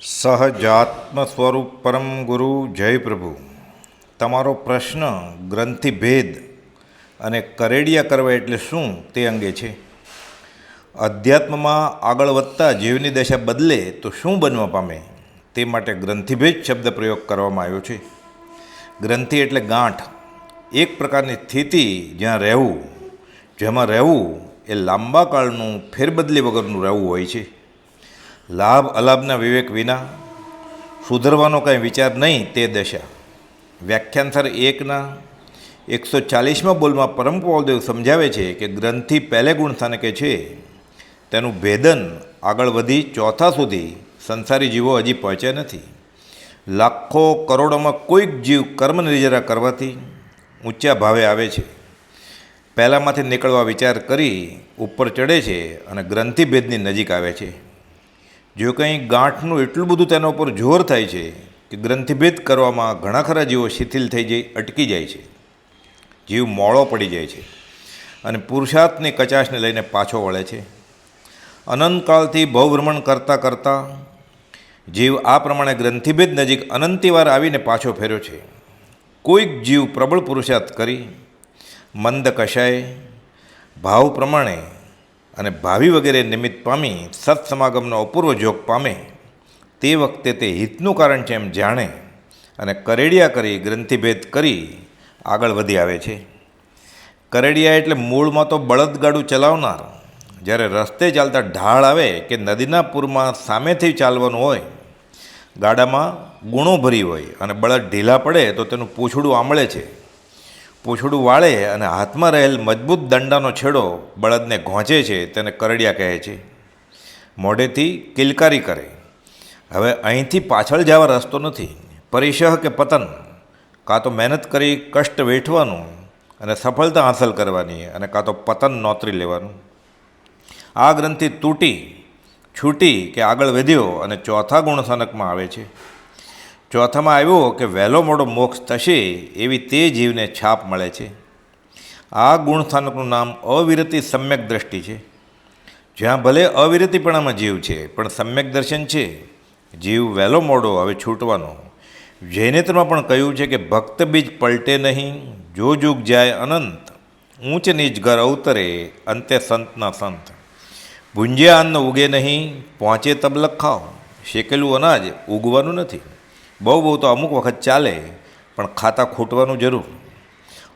સહજાત્મ સ્વરૂપ પરમ ગુરુ જય પ્રભુ. તમારો પ્રશ્ન ગ્રંથિભેદ અને કરેડિયા કરવા એટલે શું તે અંગે છે? અધ્યાત્મમાં આગળ વધતા જીવની દશા બદલે તો શું બનવા પામે? તે માટે ગ્રંથિભેદ શબ્દ પ્રયોગ કરવામાં આવ્યો છે. ગ્રંથિ એટલે ગાંઠ. એક પ્રકારની સ્થિતિ જ્યાં રહેવું, જેમાં રહેવું એ લાંબા કાળનું ફેરબદલી વગરનું રહેવું હોય છે. લાભ, અલાભના વિવેક વિના સુધરવાનો કાંઈ વિચાર નહીં તે દશા. વ્યાખ્યાનસર એકના એકસો ચાલીસમાં બોલમાં પરમ પૌલદેવ સમજાવે છે કે ગ્રંથિ પહેલે ગુણ સ્થાનકે છે, તેનું ભેદન આગળ વધી ચોથા સુધી સંસારી જીવો હજી પહોંચ્યા નથી. લાખો કરોડોમાં કોઈક જીવ કર્મનિર્જરા કરવાથી ઊંચા ભાવે આવે છે. પહેલાંમાંથી નીકળવા વિચાર કરી ઉપર ચડે છે અને ગ્રંથિભેદની નજીક આવે છે. જો કંઈ ગાંઠનું એટલું બધું તેના ઉપર જોર થાય છે કે ગ્રંથિભેદ કરવામાં ઘણા ખરા જીવો શિથિલ થઈ જઈ, અટકી જાય છે. જીવ મોળો પડી જાય છે અને પુરુષાર્થની, કચાશને લઈને પાછો વળે છે. અનંતકાળથી ભવભ્રમણ કરતાં કરતાં જીવ આ પ્રમાણે ગ્રંથિભેદ નજીક અનંતિવાર આવીને પાછો ફેર્યો છે. કોઈક જીવ પ્રબળ પુરુષાર્થ કરી, મંદ કશાય, ભાવ પ્રમાણે અને ભાવિ વગેરે નિમિત્ત પામી સત્સમાગમનો અપૂર્વ જોગ પામે, તે વખતે તે હિતનું કારણ છે એમ જાણે અને કરેડિયા કરી ગ્રંથિભેદ કરી આગળ વધી આવે છે. કરેડિયા એટલે મૂળમાં તો બળદગાડું ચલાવનાર. જ્યારે રસ્તે ચાલતા ઢાળ આવે કે નદીના પૂરમાં સામેથી ચાલવાનું હોય, ગાડામાં ગુણો ભરી હોય અને બળદ ઢીલા પડે તો તેનું પૂંછડું આંબળે છે. પૂંછડું વાળે અને હાથમાં રહેલ મજબૂત દંડાનો છેડો બળદને ઘોંચે છે, તેને કરડિયા કહે છે. મોઢેથી કિલકારી કરે. હવે અહીંથી પાછળ જવા રસ્તો નથી. પરિશહ કે પતન? કાં તો મહેનત કરી કષ્ટ વેઠવાનું અને સફળતા હાંસલ કરવાની અને કાં તો પતન નોતરી લેવાનું? આ ગ્રંથિ તૂટી, છૂટી કે આગળ વધ્યો અને ચોથા ગુણસનકમાં આવે છે. ચોથામાં આવ્યો કે વહેલો મોડો મોક્ષ થશે, એવી તે જીવને છાપ મળે છે. આ ગુણસ્થાનકનું નામ અવિરતિ સમ્યક દ્રષ્ટિ છે. જ્યાં ભલે અવિરતિપણામાં જીવ છે, પણ સમ્યક દર્શન છે. જીવ વહેલો મોડો હવે છૂટવાનો. જૈનેત્રમાં પણ કહ્યું છે કે ભક્ત બીજ પલટે નહીં, જો જુગ જાય અનંત. ઊંચ નીચ ઘર અવતરે, અંતે સંતના સંત. ભૂંજ્યા અન્ન ઉગે નહીં, પહોંચે તબ લખાવ શેકેલું અનાજ ઉગવાનું નથી. બહુ બહુ તો અમુક વખત ચાલે, પણ ખાતા ખૂટવાનું જરૂર.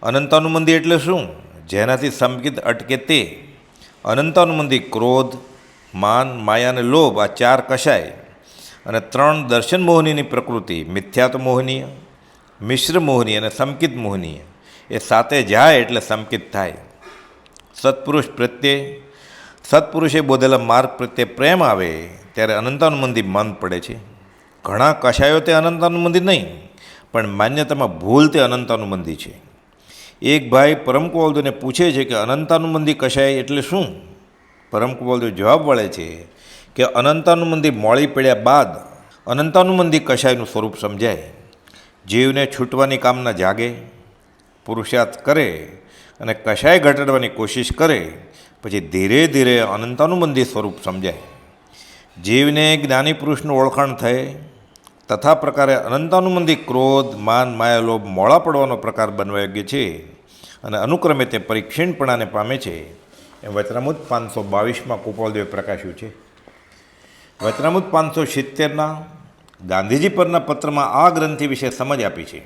અનંતાનુમંદી એટલે શું? જેનાથી સંકિત અટકે તે. અનંતાનુમંદી ક્રોધ, માન, માયા અને લોભ આ ચાર કશાય. અને ત્રણ દર્શન મોહનીની પ્રકૃતિ મિથ્યાત મોહનીય, મિશ્ર મોહનીય અને સંકિત મોહનીય. એ સાથે જાય એટલે સંકિત થાય. સત્પુરુષ પ્રત્યે, સત્પુરુષે બોધેલા માર્ગ પ્રત્યે પ્રેમ આવે, ત્યારે અનંતાનુમંદી મન પડે છે. ઘણા કશાયો તે અનંતાનું મંદિર નહીં, પણ માન્યતામાં ભૂલ તે અનંતાનું મંદિર છે. એક ભાઈ પરમ કુવાલદેવને પૂછે છે કે અનંતાનું મંદિર કશાય એટલે શું? પરમ કુવાલદેવ જવાબ વળે છે કે અનંતાનું મંદિર મોળી પડ્યા બાદ અનંતાનું મંદિર કશાયનું સ્વરૂપ સમજાય. જીવને છૂટવાની કામના જાગે, પુરુષાર્થ કરે અને કશાય ઘટાડવાની કોશિશ કરે, પછી ધીરે ધીરે અનંતાનું મંદિર સ્વરૂપ સમજાય. જીવને જ્ઞાની પુરુષનું ઓળખાણ થાય તથા પ્રકારે અનંતાનુબંધી ક્રોધ, માન માયાલોભ મોળા પડવાનો પ્રકાર બનવા યોગ્ય છે અને અનુક્રમે તે પરીક્ષીણપણાને પામે છે. એ વચનામુદ પાંચસો બાવીસમાં કુપાલદેવે પ્રકાશ્યું છે. વચનામુદ પાંચસો સિત્તેરના ગાંધીજી પરના પત્રમાં આ ગ્રંથિ વિશે સમજ આપી છે.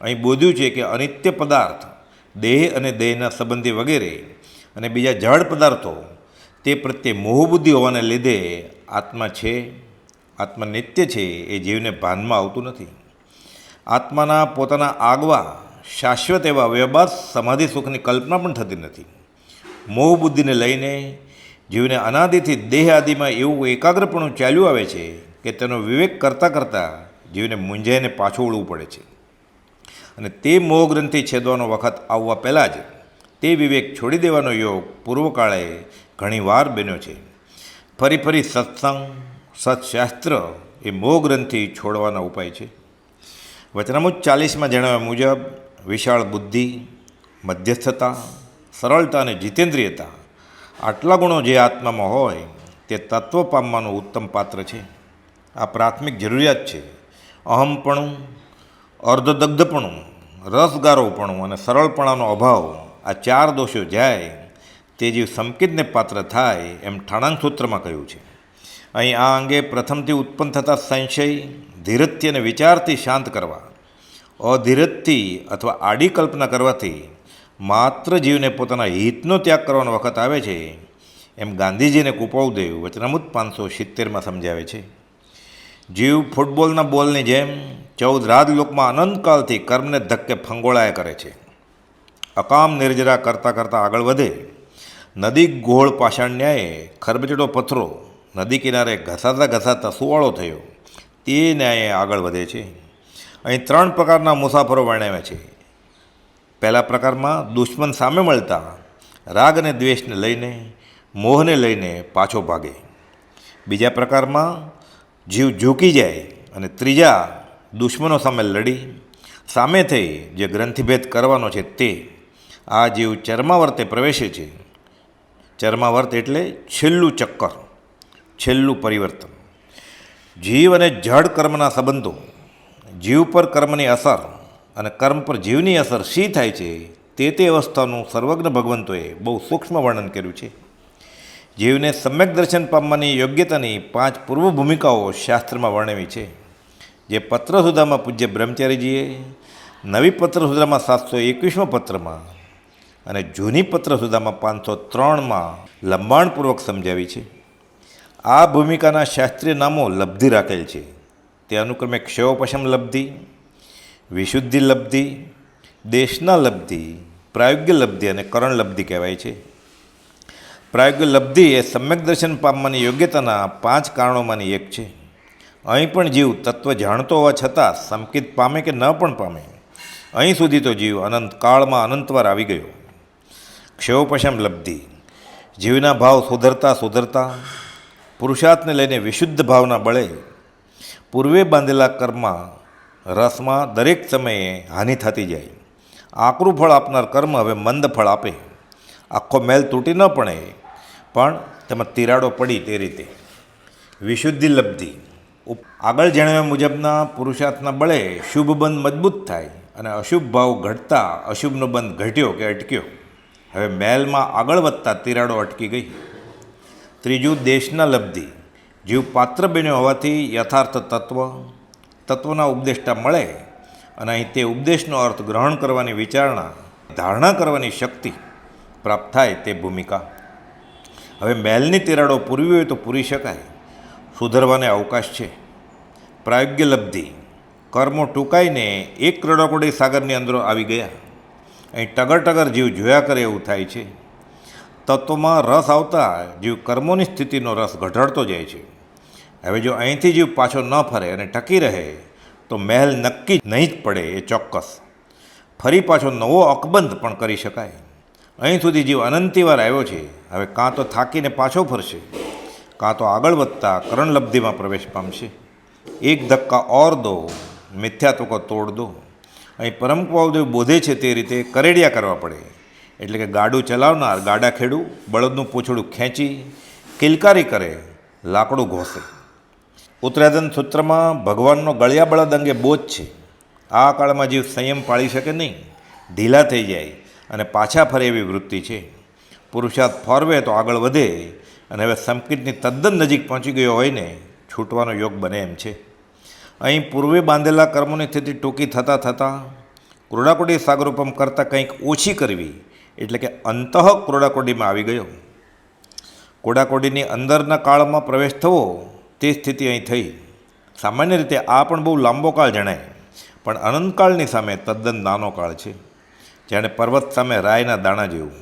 અહીં બોધ્યું છે કે અનિત્ય પદાર્થ, દેહ અને દેહના સંબંધી વગેરે અને બીજા જળ પદાર્થો તે પ્રત્યે મોહબુદ્ધિ હોવાને લીધે આત્મા છે આત્મા નિત્ય છે, એ જીવને ભાનમાં આવતું નથી. આત્માના પોતાના આગવા, શાશ્વત એવા વ્યવહાર સમાધિ સુખની કલ્પના પણ થતી નથી. મોહબુદ્ધિને લઈને જીવને અનાદિથી દેહ આદિમાં એવું એકાગ્રપણું ચાલ્યું આવે છે કે તેનો વિવેક કરતાં કરતાં જીવને મૂંઝાઈને પાછું વળવું પડે છે. અને તે મોહગ્રંથિ છેદવાનો વખત આવવા પહેલાં જ તે વિવેક છોડી દેવાનો યોગ પૂર્વકાળે ઘણીવાર બન્યો છે. ફરી ફરી સત્સંગ સત્શાસ્ત્ર એ મોહગ્રંથિ છોડવાના ઉપાય છે. વચનામુજ ચાલીસમાં જણાવ્યા મુજબ, વિશાળ બુદ્ધિ, મધ્યસ્થતા, સરળતા અને જીતેન્દ્રિયતા આટલા ગુણો જે આત્મામાં હોય તે તત્વ પામવાનું ઉત્તમ પાત્ર છે. આ પ્રાથમિક જરૂરિયાત છે. અહમપણું અર્ધદગ્ધપણું, રસગારોપણું અને સરળપણાનો અભાવ આ ચાર દોષો જાય તે જીવ સંકિતને પાત્ર થાય એમ ઠાણાંગ સૂત્રમાં કહ્યું છે. અહીં આ અંગે પ્રથમથી ઉત્પન્ન થતા સંશય, ધીરજથી અને વિચારથી શાંત કરવા, અધીરજથી અથવા આડી કલ્પના કરવાથી માત્ર જીવને પોતાના હિતનો ત્યાગ કરવાનો વખત આવે છે, એમ ગાંધીજીને કુપાવદેવ વચનામૃત પાંચસો સિત્તેરમાં સમજાવે છે. જીવ ફૂટબોલના બોલની જેમ ચૌદ રાજલોકમાં અનંતકાલથી કર્મને ધક્કે ફંગોળાયા કરે છે. અકામ નિર્જરા કરતાં કરતાં આગળ વધે. નદી ગોળ પાષાણ ન્યાયે ખરબચડો પથરો નદી કિનારે ઘસાતા ઘસાતા સુવાળો થયો. તે ન્યાયે આગળ વધે છે. અહીં ત્રણ પ્રકારના મુસાફરો વર્ણવ્યા છે. પહેલા પ્રકારમાં દુશ્મન સામે મળતા રાગ અને દ્વેષને લઈને, મોહને લઈને પાછો ભાગે. બીજા પ્રકારમાં જીવ ઝૂકી જાય અને ત્રીજા દુશ્મનો સામે લડી. સામે થઈ જે ગ્રંથિભેદ કરવાનો છે તે. આ જીવ ચર્માવર્તે પ્રવેશે છે. ચર્માવર્ત એટલે છેલ્લું ચક્કર. છેલ્લું પરિવર્તન. જીવ અને જડ કર્મના સંબંધો, જીવ પર કર્મની અસર અને કર્મ પર જીવની અસર શી થાય છે તે તે અવસ્થાનું સર્વજ્ઞ ભગવંતોએ બહુ સૂક્ષ્મ વર્ણન કર્યું છે. જીવને સમ્યક દર્શન પામવાની યોગ્યતાની પાંચ પૂર્વ ભૂમિકાઓ શાસ્ત્રમાં વર્ણવી છે. જે પત્ર સુધામાં પૂજ્ય બ્રહ્મચારીજીએ, નવી પત્ર સુધામાં સાતસો એકવીસમાં પત્રમાં અને જૂની પત્ર સુધામાં પાંચસો ત્રણમાં લંબાણપૂર્વક સમજાવી છે. આ ભૂમિકાના શાસ્ત્રીય નામો લબ્ધિ રાખેલ છે. તે અનુક્રમે ક્ષયોપશમ લબ્ધિ, વિશુદ્ધિ લબ્ધિ, દેશના લબ્ધિ, પ્રાયોગ્ય લબ્ધિ અને કરણ લબ્ધિ કહેવાય છે. પ્રાયોગ્ય લબ્ધિ એ સમ્યક દર્શન પામવાની યોગ્યતાના પાંચ કારણોમાંની એક છે. અહીં પણ જીવ તત્વ જાણતો હોવા છતાં સંકિત પામે કે ન પણ પામે, અહીં સુધી તો જીવ અનંત કાળમાં અનંતવાર આવી ગયો. ક્ષયોપશમ લબ્ધિ, જીવના ભાવ સુધરતા સુધરતા પુરુષાર્થને લઈને વિશુદ્ધ ભાવના બળે પૂર્વે બાંધેલા કર્મમાં રસમાં દરેક સમયે હાનિ થતી જાય. આકરું ફળ આપનાર કર્મ હવે મંદ ફળ આપે. આખો મેલ તૂટી ન પડે, પણ તેમાં તિરાડો પડી તે રીતે. વિશુદ્ધિ લબ્ધિ. આગળ જણાવ્યા મુજબના પુરુષાર્થના બળે શુભ બંધ મજબૂત થાય અને અશુભ ભાવ ઘટતા અશુભનો બંધ ઘટ્યો કે અટક્યો. હવે મેલમાં આગળ વધતા તિરાડો અટકી ગઈ. ત્રીજું દેશના લબ્ધિ. જીવ પાત્ર બન્યો હોવાથી યથાર્થ તત્વ, તત્વના ઉપદેષ્ટા મળે અને અહીં તે ઉપદેશનો અર્થ ગ્રહણ કરવાની વિચારણા, ધારણા કરવાની શક્તિ પ્રાપ્ત થાય તે ભૂમિકા. હવે મેલની તિરાડો પૂરવી હોય તો પૂરી શકાય. સુધરવાને અવકાશ છે. પ્રાયોગ્ય લબ્ધિ. કર્મો ટૂંકાઈને એક કરોડાકોડી સાગરની અંદર આવી ગયા. અહીં ટગર ટગર જીવ જોયા કરે એવું થાય છે. તત્વમાં રસ આવતા જીવ કર્મોની સ્થિતિનો રસ ઘટાડતો જાય છે. હવે જો અહીંથી જીવ પાછો ન ફરે અને ટકી રહે, તો મહેલ નક્કી નહીં જ પડે એ ચોક્કસ. ફરી પાછો નવો અકબંધ પણ કરી શકાય. અહીં સુધી જીવ અનંતિવાર આવ્યો છે. હવે કાં તો થાકીને પાછો ફરશે, કાં તો આગળ વધતા કરણલબ્ધિમાં પ્રવેશ પામશે. એક ધક્કા ઓર દો મિથ્યાત્વકો તોડ દો. અહીં પરમ બોધે છે તે રીતે કરેડિયા કરવા પડે. એટલે કે ગાડું ચલાવનાર, ગાડા ખેડું, બળદનું પૂંછડું ખેંચી, કિલકારી કરે, લાકડું ઘોસે. ઉત્તરાધન સૂત્રમાં ભગવાનનો ગળિયા બળદ અંગે બોધ છે. આ કાળમાં જીવ સંયમ પાળી શકે નહીં. ઢીલા થઈ જાય અને પાછા ફરે એવી વૃત્તિ છે. પુરુષાર્થ ફોરવે તો આગળ વધે અને હવે સંકિતની તદ્દન નજીક પહોંચી ગયો હોય ને, છૂટવાનો યોગ બને એમ છે. અહીં પૂર્વે બાંધેલા કર્મોની સ્થિતિ ટૂંકી થતાં થતાં ક્રોડાકોડી સાગરોપમ કરતાં કંઈક ઓછી કરવી એટલે કે અંતઃ ક્રોડાકોડીમાં આવી ગયો. કોડાકોડીની અંદરના કાળમાં પ્રવેશ થવો તે સ્થિતિ અહીં થઈ. સામાન્ય રીતે આ પણ બહુ લાંબો કાળ જણાય, પણ અનંતકાળની સામે તદ્દન નાનો કાળ છે. જાણે પર્વત સામે રાયના દાણા જેવું.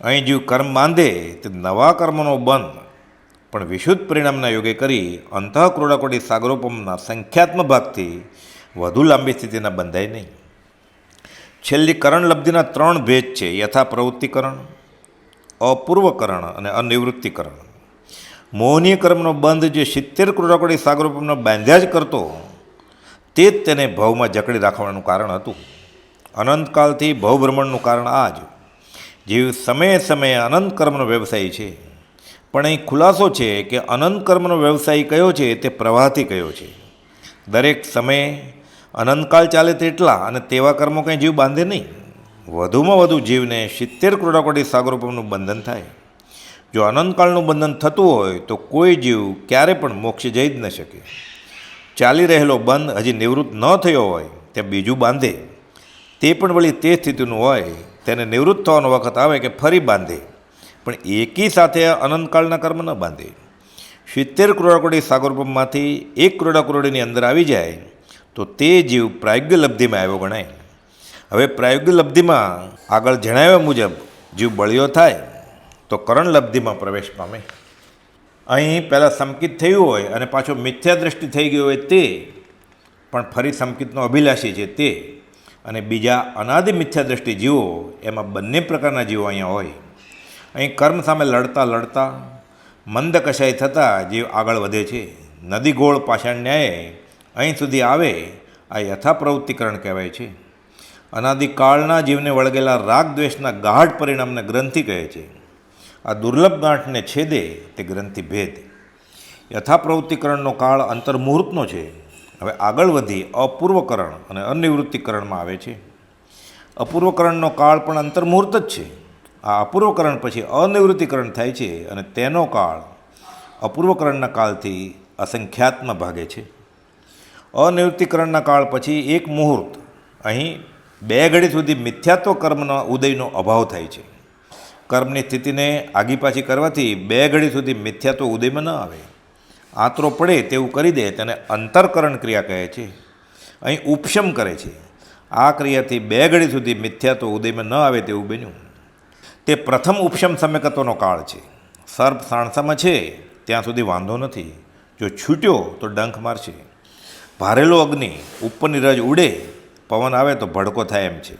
અહીં જીવ કર્મ બાંધે તે નવા કર્મનો બંધ, પણ વિશુદ્ધ પરિણામના યોગે કરી અંતઃ ક્રોડાકોડી સાગરોપમના સંખ્યાત્મક ભાગથી વધુ લાંબી સ્થિતિના બંધાય નહીં. છેલ્લી કરણ લબ્ધિના ત્રણ ભેદ છે યથા પ્રવૃત્તિકરણ અપૂર્વકરણ અને અનિવૃત્તિકરણ. મોહનીય કર્મનો બંધ જે સિત્તેર ક્રોડાકોડી સાગરોપમનો બાંધ્યા જ કરતો, તે જ તેને ભવમાં જકડી રાખવાનું કારણ હતું. અનંતકાળથી ભવભ્રમણનું કારણ આ જ. જીવ સમયે સમયે અનંત કર્મનો વ્યવસાય છે. પણ અહીં ખુલાસો છે કે અનંત કર્મનો વ્યવસાય કયો છે, તે પ્રવાહથી કયો છે. દરેક સમયે અનંતકાળ ચાલે તેટલા અને તેવા કર્મો કંઈ જીવ બાંધે નહીં. વધુમાં વધુ જીવને સિત્તેર કરોડાકોટી સાગરોપમનું બંધન થાય. જો અનંતકાળનું બંધન થતું હોય તો કોઈ જીવ ક્યારે પણ મોક્ષ જઈ જ ન શકે. ચાલી રહેલો બંધ હજી નિવૃત્ત ન થયો હોય, તે બીજું બાંધે. તે પણ વળી તે સ્થિતિનું હોય, તેને નિવૃત્ત થવાનો વખત આવે કે ફરી બાંધે. પણ એકી સાથે અનંતકાળના કર્મ ન બાંધે. સિત્તેર કરોડાકોટી સાગરપમમાંથી એક કરોડા કરોડીની અંદર આવી જાય તો તે જીવ પ્રાયોગ્ય લબ્ધિમાં આવ્યો ગણાય. હવે પ્રાયોગ્ય લબ્ધિમાં આગળ જણાવ્યા મુજબ જીવ બળિયો થાય, તો કરણ લબ્ધિમાં પ્રવેશ પામે. અહીં પહેલાં સંકિત થયું હોય અને પાછો મિથ્યા દ્રષ્ટિ થઈ ગઈ હોય તે, પણ ફરી સંકિતનો અભિલાષી છે તે. અને બીજા અનાદિ મિથ્યા દ્રષ્ટિ જીવો, એમાં બંને પ્રકારના જીવો અહીંયા હોય. અહીં કર્મ સામે લડતા લડતા મંદ કશાય થતાં જીવ આગળ વધે છે. નદી ગોળ પાષાણ ન્યાયે અહીં સુધી આવે, આ યથા પ્રવૃત્તિકરણ કહેવાય છે. અનાદિકાળના જીવને વળગેલા રાગ દ્વેષના ગાઢ પરિણામને ગ્રંથિ કહે છે. આ દુર્લભ ગાંઠને છેદે, તે ગ્રંથિ ભેદ. યથા પ્રવૃત્તિકરણનો કાળ અંતર્મુહૂર્તનો છે. હવે આગળ વધી અપૂર્વકરણ અને અનિવૃત્તિકરણમાં આવે છે. અપૂર્વકરણનો કાળ પણ અંતર્મુહૂર્ત જ છે. આ અપૂર્વકરણ પછી અનિવૃત્તિકરણ થાય છે અને તેનો કાળ અપૂર્વકરણના કાળથી અસંખ્યાત્મ ભાગે છે. અનિવૃત્તિકરણના કાળ પછી એક મુહૂર્ત અહીં બે ઘડી સુધી મિથ્યાત્વ કર્મના ઉદયનો અભાવ થાય છે. કર્મની સ્થિતિને આગી પાછી કરવાથી બે ઘડી સુધી મિથ્યાત્વ ઉદયમાં ન આવે. આતરો પડે તેવું કરી દે તેને અંતરકરણ ક્રિયા કહે છે. અહીં ઉપશમ કરે છે. આ ક્રિયાથી બે ઘડી સુધી મિથ્યાત્વ ઉદયમાં ન આવે તેવું બન્યું. તે પ્રથમ ઉપશમ સમયકત્વનો કાળ છે. સર્પ સાણસામાં છે, ત્યાં સુધી વાંધો નથી. જો છૂટ્યો તો ડંખ મારશે. ભારેલો અગ્નિ ઉપરની રજ ઉડે, પવન આવે તો ભડકો થાય એમ છે.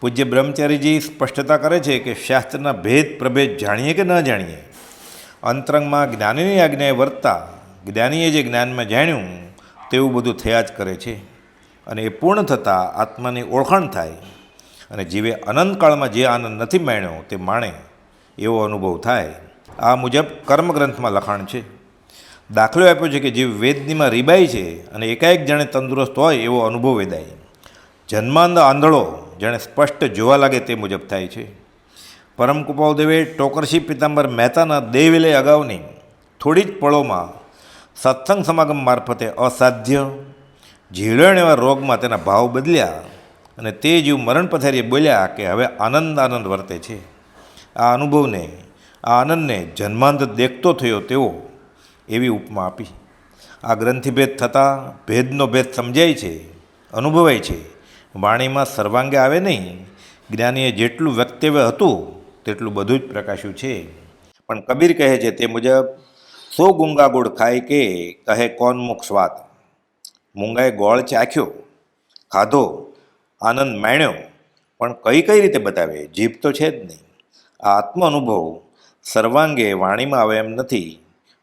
પૂજ્ય બ્રહ્મચારીજી સ્પષ્ટતા કરે છે કે શાસ્ત્રના ભેદ પ્રભેદ જાણીએ કે ન જાણીએ? અંતરંગમાં જ્ઞાનીની આજ્ઞાએ વર્તતા જ્ઞાનીએ જે જ્ઞાનમાં જાણ્યું, તેવું બધું થયા જ કરે છે. અને એ પૂર્ણ થતાં આત્માની ઓળખાણ થાય. અને જીવે અનંતકાળમાં જે આનંદ નથી માણ્યો તે માણે, એવો અનુભવ થાય. આ મુજબ કર્મગ્રંથમાં લખાણ છે. દાખલો આપ્યો છે કે જે વેદનીમાં રીબાય છે અને એકાએક જાણે તંદુરસ્ત હોય એવો અનુભવ વેદાય. જન્માંધ આંધળો જેણે સ્પષ્ટ જોવા લાગે તે મુજબ થાય છે. પરમ કૃપાદેવે ટોકરશી પિતાંબર મહેતાના દેહવિલય અગાઉની થોડી જ પળોમાં સત્સંગ સમાગમ મારફતે અસાધ્ય, ઝીલણ એવા રોગમાં તેના ભાવ બદલ્યા અને તે જીવ મરણ પથારીએ બોલ્યા કે હવે આનંદ આનંદ વર્તે છે. આ અનુભવને, આ આનંદને જન્માંત દેખતો થયો તેવો એવી ઉપમા આપી. આ ગ્રંથિભેદ થતાં ભેદનો ભેદ સમજાય છે, અનુભવાય છે. વાણીમાં સર્વાંગે આવે નહીં. જ્ઞાનીએ જેટલું વક્તવ્ય હતું, તેટલું બધું જ પ્રકાશ્યું છે. પણ કબીર કહે છે તે મુજબ, સો ગુંગા ગોળ ખાય કે કહે કોન મુખ સ્વાદ? મૂંગાએ ગોળ ચાખ્યો, ખાધો, આનંદ માણ્યો. પણ કઈ કઈ રીતે બતાવે? જીભ તો છે જ નહીં. આ આત્મ અનુભવ સર્વાંગે વાણીમાં આવે એમ નથી.